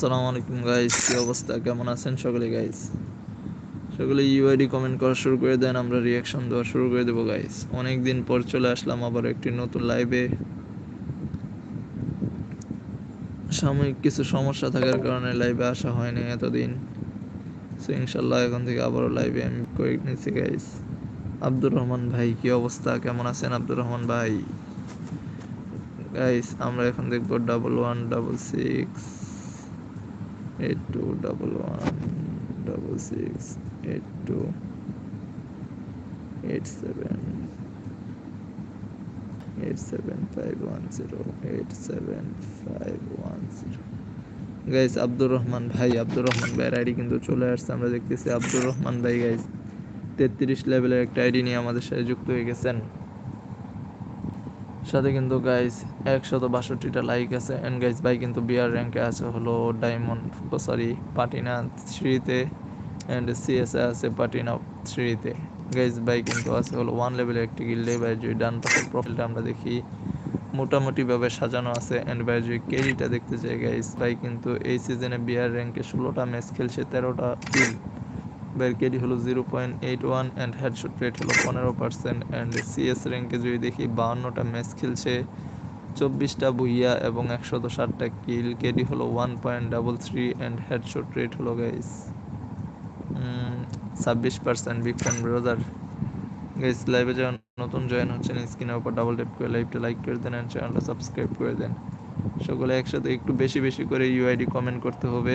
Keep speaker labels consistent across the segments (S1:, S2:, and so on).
S1: আসসালামু আলাইকুম গাইস কি অবস্থা? কেমন আছেন সকলে গাইস সকলে ইউআইডি কমেন্ট করা শুরু করে দেন, আমরা রিয়াকশন দেওয়া শুরু করে দেবো গাইস অনেক দিন পর চলে আসলাম আবার একটি নতুন লাইভে সাময়িক কিছু সমস্যা থাকার কারণে লাইভে আসা হয়নি এতদিন। সো ইনশাল্লাহ এখন থেকে আবারও লাইভে আমি করে নিচ্ছি গাইস আব্দুর রহমান ভাই, কি অবস্থা? কেমন আছেন আব্দুর রহমান ভাই? গাইস আমরা এখন দেখব double one double six eight two double one double six eight two eight seven eight seven five one zero eight seven five one zero guys Abdur Rahman ভাই আব্দুর রহমান ভাইয়ের আইডি কিন্তু চলে আসছে, আমরা দেখতেছি আব্দুর রহমান ভাই গাইস তেত্রিশ লেভেলের একটা আইডি নিয়ে আমাদের সাথে যুক্ত হয়ে গেছেন। সাথে কিন্তু গাইস একশত বাষট্টিটা লাইক আছে এন্ড গাইস ভাই কিন্তু বিয়ার র্যাঙ্কে আছে হলো ডায়মন্ড সরি পাটিনা থ্রিতে অ্যান্ড সিএসএ আছে পাটিনা থ্রিতে গাইস ভাই কিন্তু আছে হলো ওয়ান লেভেলের একটি গিল্ডে ভাই যদি ডান পাশের প্রোফাইলটা আমরা দেখি, মোটামুটিভাবে সাজানো আছে অ্যান্ড ভাই যদি কেরিটা দেখতে চাই গাইস ভাই কিন্তু এই সিজনে বিয়ার র্যাঙ্কে ষোলোটা ম্যাচ খেলছে তেরোটা কিল ভাইয়ের কেডি হলো zero point eight one and headshot rate হলো পনেরো পার্সেন্ট অ্যান্ড সিএস র্যাঙ্কে যদি দেখি বাউন্নটা ম্যাচ খেলছে, চব্বিশটা বুইয়া এবং একশত ষাটটা কিল কেডি হলো one point double three and headshot rate হলো গাইস ছাব্বিশ percent. Big fan brother guys লাইভে যখন নতুন জয়েন হচ্ছেন স্ক্রিনের উপর ডাবল ট্যাপ করে লাইভটা লাইক করে দেন অ্যান্ড চ্যানেলটা সাবস্ক্রাইব করে দেন। সকলে একসাথে একটু বেশি বেশি করে ইউআইডি কমেন্ট করতে হবে।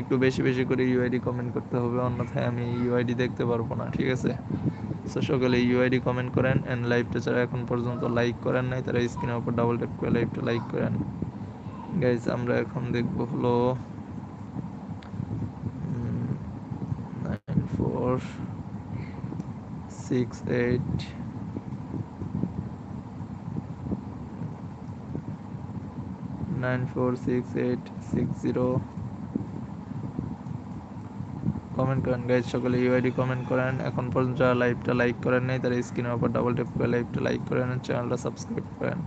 S1: একটু বেশি বেশি করে ইউআইডি কমেন্ট করতে হবে, অন্যথায় আমি ইউআইডি দেখতে পারব না, ঠিক আছে? সো সকলে ইউআইডি কমেন্ট করেন অ্যান্ড লাইভটা যারা এখন পর্যন্ত লাইক করেন নাই, তারা স্ক্রিনের উপর ডাবল ট্যাপ করে লাইভটা লাইক করেন। গাইজ আমরা এখন দেখব হলো nine four six eight nine four six eight six zero comment করেন। গাইজ সকলে ইউআইডি কমেন্ট করেন। এখন পর্যন্ত যারা লাইভটা লাইক করেন নাই, তারা স্ক্রিনের উপর ডাবল ট্যাপ করে লাইভটা লাইক করেন চ্যানেলটা সাবস্ক্রাইব করেন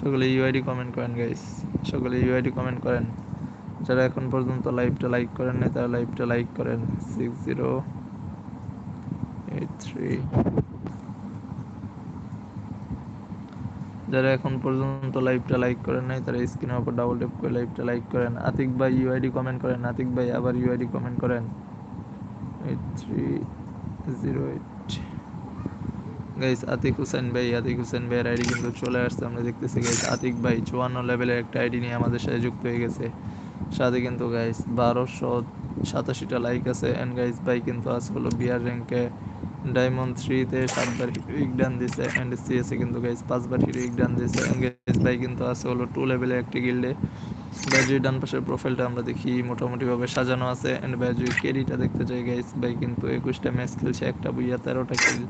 S1: সকলে ইউআইডি কমেন্ট করেন গাইজ সকলে ইউআইডি কমেন্ট করেন। যারা এখন পর্যন্ত লাইভটা লাইক করেন নাই, তারা লাইভটা লাইক করেন। সিক্স জিরো এইট থ্রি যারা এখন পর্যন্ত লাইভটা লাইক করেন নাই, তারা স্ক্রিনের উপর ডাবল ট্যাপ করে লাইভটা লাইক করেন। আতিক ভাই ইউআইডি কমেন্ট করেন, আতিক ভাই আবার ইউআইডি কমেন্ট করেন। Eight three zero eight guys Atik Hussain ভাই, আতিক হুসেন ভাইয়ের আইডি কিন্তু চলে আসছে, আমরা দেখতেছি গাইস আতিক ভাই চুয়ান্ন লেভেলের একটা আইডি নিয়ে আমাদের সাথে যুক্ত হয়ে গেছে। সাথে কিন্তু গাইস বারোশো সাতাশিটা লাইক আছে। অ্যান্ড গাইস ভাই কিন্তু আছে হলো বিয়ার র্যাঙ্কে ডায়মন্ড থ্রিতে সাতবার হিরোইক ডান দিছে। অ্যান্ড সিএসে কিন্তু গাইস পাঁচবার হিরোইক ডান দিছে। গাইস ভাই কিন্তু আছে হলো টু লেভেলের একটি গিল্ডে ব্যাজুই ডান পাশের প্রোফাইলটা আমরা দেখি, মোটামুটিভাবে সাজানো আছে। অ্যান্ড ব্যাজুই কেরিটা দেখতে চাই গাইস ভাই কিন্তু একুশটা ম্যাচ খেলছে, একটা বুইয়া, তেরোটা কিল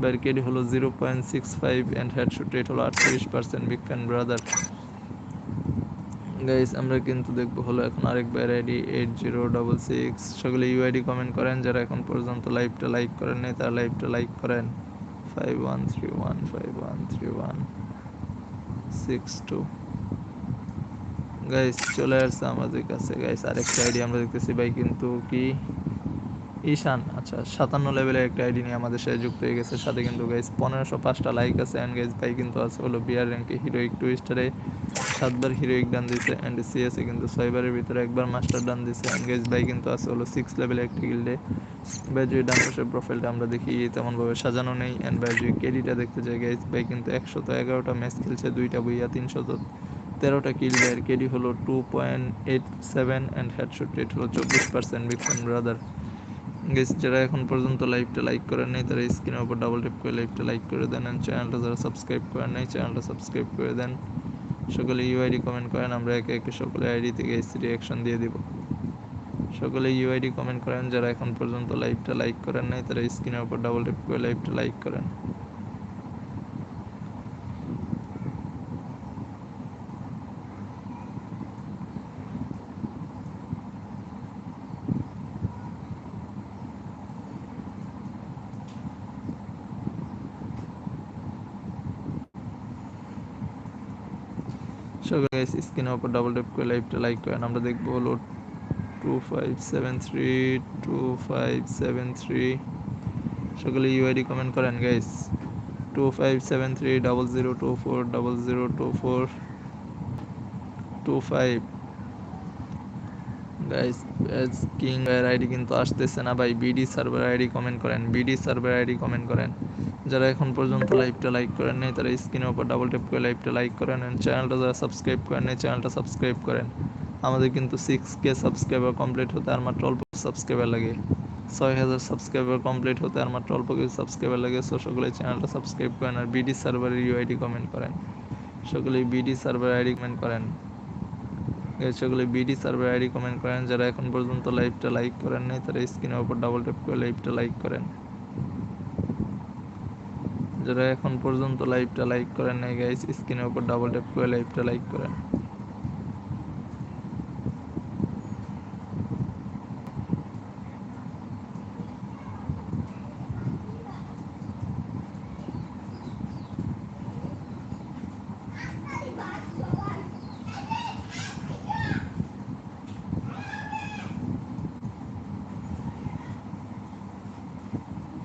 S1: ভাইয়ের কেডি হলো zero point six five and headshot rate হলো আটত্রিশ percent big fan brother guys আমরা কিন্তু দেখব হলো এখন আরেক ভাইয়ের ID eight zero double six সকলে ইউআইডি কমেন্ট করেন, যারা এখন পর্যন্ত লাইভটা লাইক করেন নাই, তারা লাইভটা লাইক করেন। Five one three one five one three one six two guys চলে আসছে আমাদের কাছে। গাইস আরেকটা আইডি আমরা দেখতেছি। ভাই, কিন্তু কি? ঈশান আচ্ছা সাতান্ন লেভেলের একটা আইডি নিয়ে আমাদের সাথে যুক্ত হয়ে গেছে। সাথে কিন্তু গাইজ পনেরোশো পাঁচটা লাইক আছে অ্যান্ড গাইস ভাই কিন্তু আছে হলো বিয়ার র্যাঙ্কে হিরোইক টু স্টারে সাতবার হিরোইক ডান দিছে অ্যান্ড সিএসে কিন্তু ছয়বারের ভিতরে একবার মাস্টার ডান দিছে। অ্যান্ড গাইস ভাই কিন্তু আছে হলো সিক্স লেভেলে একটি গিল্ডে ভাই, যদি ডান পাশের প্রোফাইলটা আমরা দেখি তেমনভাবে সাজানো নেই। অ্যান্ড ভাই, যদি কেডিটা দেখতে চাই গাইজ ভাই কিন্তু একশত এগারোটা ম্যাচ খেলছে, দুইটা বইয়া তিনশত তেরোটা কিল ভাইয়ের কেডি হলো two point eight seven and headshot rate হলো চব্বিশ পার্সেন্ট ফ্যান ব্রাদার গেস যারা এখন পর্যন্ত লাইভটা লাইক করেন নাই, তারা স্ক্রিনের উপর ডাবল ট্যাপ করে লাইভটা লাইক করে দেন চ্যানেলটা যারা সাবস্ক্রাইব করেন নাই চ্যানেলটা সাবস্ক্রাইব করে দেন। সকলে ইউআইডি কমেন্ট করেন, আমরা একে একে সকলে আইডি থেকে এসি রিয়াকশন দিয়ে দিব। সকলে ইউআইডি কমেন্ট করেন, যারা এখন পর্যন্ত লাইভটা লাইক করেন নাই, তারা স্ক্রিনের উপর ডাবল ট্যাপ করে লাইভটা লাইক করেন। সকলে গাইস স্ক্রিনের উপর ডাবল ট্যাপ করে লাইভটা লাইক করেন আমরা দেখব হলো two five seven three two five seven three সকলে ইউআইডি কমেন্ট করেন guys two five seven three double zero two four double zero two four two five guys king এর আইডি কিন্তু আসতেছে না, ভাই বিডি সার্ভার আইডি কমেন্ট করেন BD server ID comment করেন। যারা এখন পর্যন্ত লাইভটা লাইক করেন নাই, তারা স্ক্রিনের উপর ডাবল ট্যাপ করে লাইভটা লাইক করেন চ্যানেলটা যারা সাবস্ক্রাইব করেন নাই চ্যানেলটা সাবস্ক্রাইব করেন। আমাদের কিন্তু সিক্স কে সাবস্ক্রাইবার কমপ্লিট হতে আর মাত্র অল্প সাবস্ক্রাইবার লাগে। ছয় হাজার সাবস্ক্রাইবার কমপ্লিট হতে আর মাত্র অল্প কিছু সাবস্ক্রাইবার লাগে সো সকলে চ্যানেলটা সাবস্ক্রাইব করেন আর বিডি সার্ভারের ইউআইডি কমেন্ট করেন। সকলে বিডি সার্ভার আইডি কমেন্ট করেন। সকলে বিডি সার্ভার আইডি কমেন্ট করেন, যারা এখন পর্যন্ত লাইভটা লাইক করেন নাই, তারা স্ক্রিনের উপর ডাবল ট্যাপ করে লাইভটা লাইক করেন। যারা এখন পর্যন্ত লাইভটা লাইক করেন নাই গাইস স্ক্রিনের উপর ডাবল ট্যাপ করে লাইভটা লাইক করেন।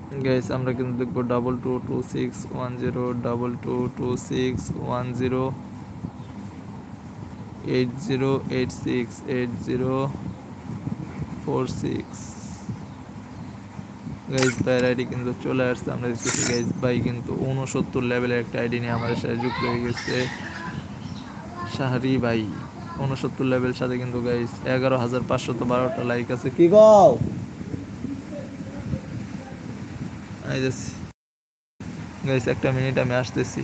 S1: গাইস আমরা কিন্তু দেখব double two two six one zero double two two six one zero eight zero eight six eight zero four six guys ভাইয়ের আইডি কিন্তু চলে আসছে, আমরা দেখতেছি গাইস ভাই কিন্তু উনসত্তর লেভেলের একটা আইডি নিয়ে আমাদের সাথে যুক্ত হয়ে গেছে। শাহরি ভাই উনসত্তর লেভেল সাথে কিন্তু গাইস এগারো হাজার পাঁচশত বারোটা লাইক আছে। কি গাও আইতেছি গাইস একটা মিনিট আমি আসতেছি।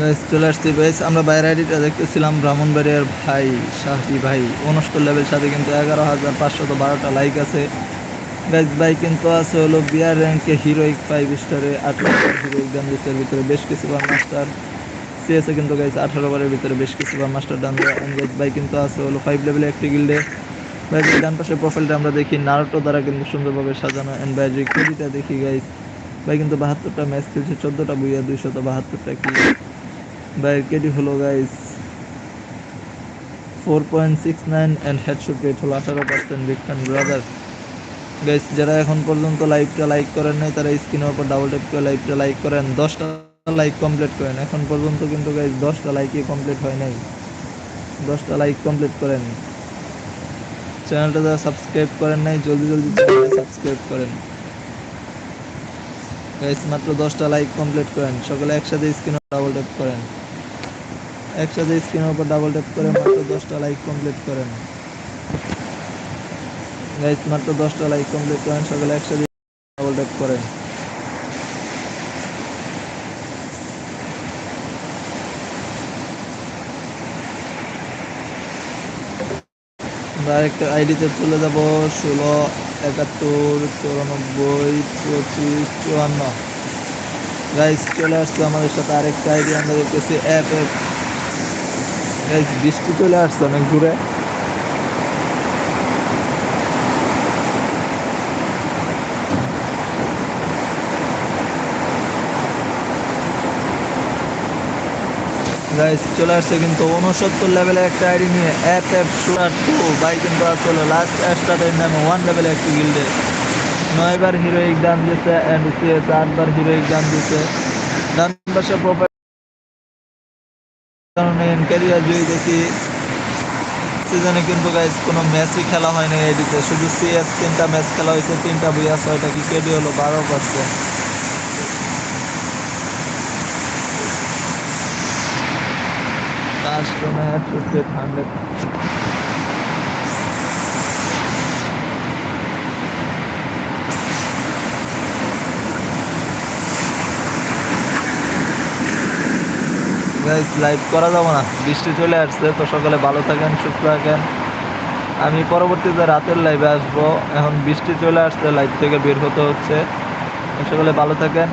S1: গাইস চলে আসছি গাইস আমরা বাইরের আইডিটা দেখতেছিলাম, ব্রাহ্মণবাড়িয়ার ভাই শাহি ভাই। উনসত্তর লেভেল সাথে কিন্তু এগারো হাজার পাঁচশত বারোটা লাইক আছে। গাইস ভাই কিন্তু আছে হলো বিয়ার র্যাঙ্কে হিরোইক ফাইভ স্টারে আঠারো হিরোইক গান্ধীসের ভিতরে বেশ কিছু বার মাস্টার সিএসএ কিন্তু গাইস আঠারো বারের ভিতরে বেশ কিছু বার মাস্টার ডান গাইস ভাই কিন্তু আছে হলো ফাইভ লেভেলে একটি গিল্ডে ভাই ডান পাশের প্রোফাইলটা আমরা দেখি নারুটো দ্বারা কিন্তু সুন্দরভাবে সাজানো। এন্ড ভাই, যে দেখি গাইস ভাই কিন্তু বাহাত্তরটা ম্যাচ খেলছে, চোদ্দোটা বুইয়া দুইশত বাহাত্তরটা কি ভাইয়ের কেডি হলো guys four point six nine and headshot rate হলো আঠারো পার্সেন্ট বিগফ্যান ব্রাদার গাইস যারা এখন পর্যন্ত লাইভটা লাইক করেন নাই, তারা স্ক্রিনের উপর ডাবল ট্যাপ করে লাইভটা লাইক করেন। দশটা লাইক কমপ্লিট করেন। এখন পর্যন্ত কিন্তু গাইজ দশটা লাইকই কমপ্লিট হয় নাই। দশটা লাইক কমপ্লিট করেন। চ্যানেলটা যারা সাবস্ক্রাইব করেন নাই, জলদি জলদি চ্যানেলটা সাবস্ক্রাইব করেন। গাইজ মাত্র দশটা লাইক কমপ্লিট করেন। সকলে একসাথে স্ক্রিনে ডাবল ট্যাপ করেন। একসাথে স্ক্রিনের উপর ডাবল ট্যাপ করে মাত্র দশটা লাইক কমপ্লিট করেন। গাইজ মাত্র দশটা লাইক কমপ্লিট করেন, সকলে একসাথে ডাবল ট্যাপ করেন। আরেকটা আইডিতে চলে যাব, ষোলো, একাত্তর, চৌরানব্বই, পঁচিশ, চুয়ান্ন। গাইজ চলে আসছে আমাদের সাথে আরেকটা আইডি আমরা দেখতেছি অ্যাপ অ্যাপ বৃষ্টি চলে আসছে অনেক দূরে। চলে আসছে কিন্তু উনসত্তর লেভেলে একটা আইডি নিয়ে app app shooter to buy কিন্তু আসলে লাস্ট স্টার্টের নামে ওয়ান লেভেলের একটি গিল্ডে নয়বার হিরোইক দান দিয়েছে অ্যান্ড সে চারবার হিরোইক দান দিয়েছে। ডান পাশে কারণে ক্যারিয়ার জয়ী দেখি। সিজনে কিন্তু গাইজ কোনো ম্যাচই খেলা হয় না এডিতে শুধু সিএস তিনটা ম্যাচ খেলা হয়েছে, তিনটা বুয়া ছয়টা কি কেডি হলো, বারো percent last match with it 100 guys live করা যাব না। বৃষ্টি চলে আসছে, তো সকালে ভালো থাকেন, সুস্থ থাকেন। আমি পরবর্তীতে রাতের লাইভে আসব। এখন বৃষ্টি চলে আসছে লাইভ থেকে বের হতে হচ্ছে। সকালে ভালো থাকেন।